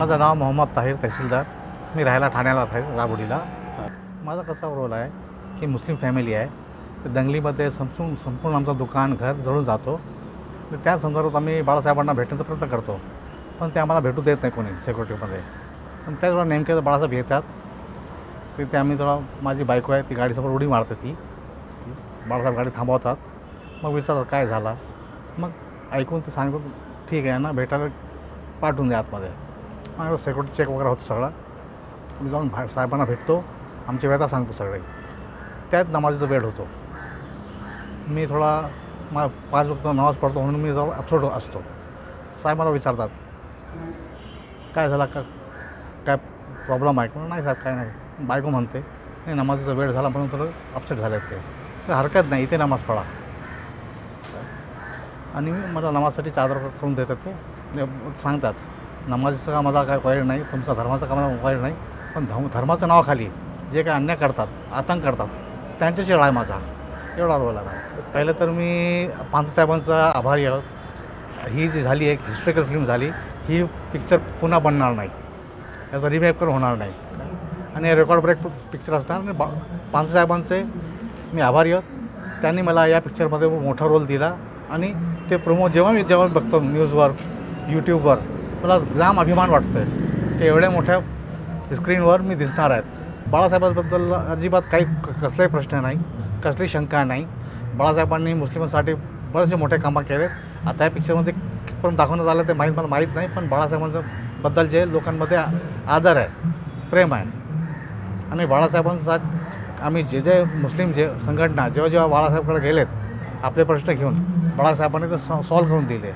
माझं नाव मोहम्मद ताहीर तहसीलदार. मी राहायला ठाण्याला आहे राबोडीला. माझा कसा रोल आहे की मुस्लिम फॅमिली आहे. तर दंगलीमध्ये संपूर्ण संपूर्ण आमचं दुकान घर जळून जातो. तर त्या संदर्भात आम्ही बाळासाहेबांना भेटण्याचा प्रयत्न करतो. पण ते आम्हाला भेटू देत नाही कोणी सिक्युरिटीमध्ये पण त्याच वेळा नेमके बाळासाहेब येतात ते ते आम्ही थोडा माझी बायको आहे ती गाडीसमोर उडी मारते ती. बाळासाहेब गाडी थांबवतात. मग विचारतात काय झाला? मग ऐकून ते सांगतो ठीक आहे ना भेटायला पाठवून द्या आतमध्ये. सेक्युरिटी चेक वगैरे होतो सगळा. मी जाऊन भा साहेबांना भेटतो. आमची व्यथा सांगतो सगळे. त्यात नमाजीचा वेळ होतो. मी थोडा मा पाच वक्त नमाज पडतो म्हणून मी जवळ अपसोड असतो. साहेब मला विचारतात काय झाला? का काय प्रॉब्लेम आहे? का नाही साहेब काय नाही. बायको म्हणते नाही नमाजीचा वेळ झाला म्हणून थोडं अपसेट झाले ते. हरकत नाही इथे नमाज पडा आणि मला नमाजसाठी चादर करून देतात ते. सांगतात नमाजीचं का मला काय वाईट नाही तुमचा धर्माचं का मला वाईट नाही पण धम धर्माच्या नावाखाली जे काय अन्याय करतात आतंक करतात त्यांच्याशी आहे माझा. एवढा रोल आहे पहिलं तर मी पानसाहेबांचा आभारी आहोत. ही जी झाली एक हिस्टॉरिकल फिल्म झाली ही पिक्चर पुन्हा बनणार नाही. याचा रिमेक पण होणार नाही. आणि रेकॉर्ड ब्रेक पिक्चर असणार आणि बा पानसाहेबांचे मी आभारी आहोत. त्यांनी मला या पिक्चरमध्ये मोठा रोल दिला आणि ते प्रोमो जेव्हा मी जेव्हा बघतो न्यूजवर यूट्यूबवर मला जाम अभिमान वाटतो आहे की एवढ्या मोठ्या स्क्रीनवर मी दिसणार आहेत बाळासाहेबांबद्दल अजिबात काही क- कसलाही प्रश्न नाही कसली शंका नाही. बाळासाहेबांनी मुस्लिमांसाठी बरेचसे मोठे कामं केलेत. आता या पिक्चरमध्ये कितपर्यंत दाखवण्यात आलं ते माहीत मला माहीत नाही पण बाळासाहेबांचं बद्दल जे लोकांमध्ये आदर आहे प्रेम आहे आणि बाळासाहेबांसाठी आम्ही जे जे मुस्लिम जे संघटना जेव्हा जेव्हा बाळासाहेबकडे गेलेत आपले प्रश्न घेऊन बाळासाहेबांनी ते सॉ सॉल्व करून दिले.